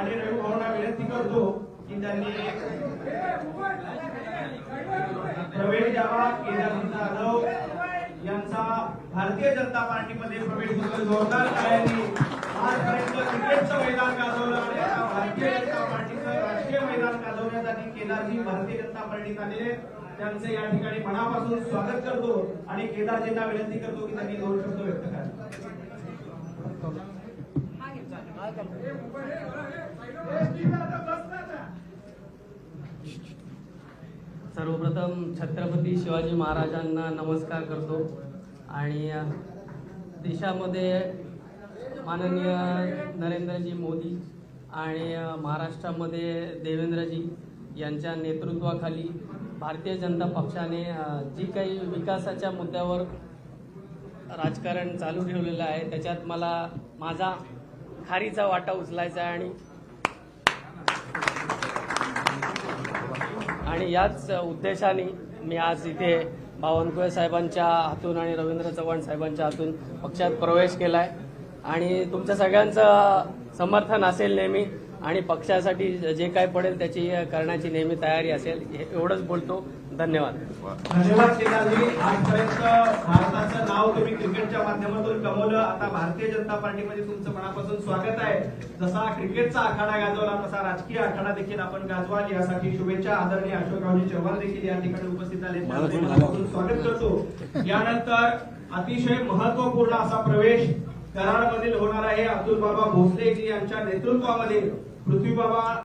आणि रवी भाऊंना विनंती करतो की त्यांनी प्रवेश द्यावा. केदारनाथ जाधव यांचा भारतीय जनता पार्टीमध्ये प्रवेश होतोय जोरदार टाळ्यांनी आजपर्यंत क्रिकेटचं मैदान गाजवलं आणि आता भारतीय जनता पार्टीचं राष्ट्रीय मैदान गाजवण्यासाठी केदारजी भारतीय जनता पार्टीत आलेले त्यांचे या ठिकाणी मनापासून स्वागत करतो आणि केदारजींना विनंती करतो की त्यांनी दोन शब्द व्यक्त करावे. सर्वप्रथम छत्रपती शिवाजी महाराजांना नमस्कार करतो. आणि देशामध्ये माननीय नरेंद्रजी मोदी आणि महाराष्ट्रामध्ये देवेंद्रजी यांच्या नेतृत्वाखाली भारतीय जनता पक्षाने जी काही विकासाच्या मुद्द्यावर राजकारण चालू ठेवलेलं आहे त्याच्यात मला माझा खारीचा वाटा उचलायचा आहे आणि आणि याच उद्देशाने मी आज इथे बावनकुळे साहेबांच्या हातून आणि रवींद्र चव्हाण साहेबांच्या हातून पक्षात प्रवेश केलाय. आणि तुमच्या सगळ्यांचं समर्थन असेल नेहमी आणि पक्षासाठी जे काय पडेल त्याची करण्याची नेहमी तयारी असेल हे एवढंच बोलतो. धन्यवाद. नाव तुम्ही क्रिकेटच्या माध्यमातून कमवलं. आता भारतीय जनता पार्टीमध्ये तुमचं मनापासून स्वागत आहे. जसा क्रिकेटचा आखाडा गाजवला तसा राजकीय आखाडा देखील आपण गाजवाल. यासाठी शुभेच्छा आदरणीय अशोकरावजी चव्हाण देखील या ठिकाणी उपस्थित मनापासून स्वागत करतो. यानंतर अतिशय महत्त्वपूर्ण असा प्रवेश कराडमधील होणार आहे. अतुल बाबा भोसले जी यांच्या नेतृत्वामध्ये पृथ्वी बाबा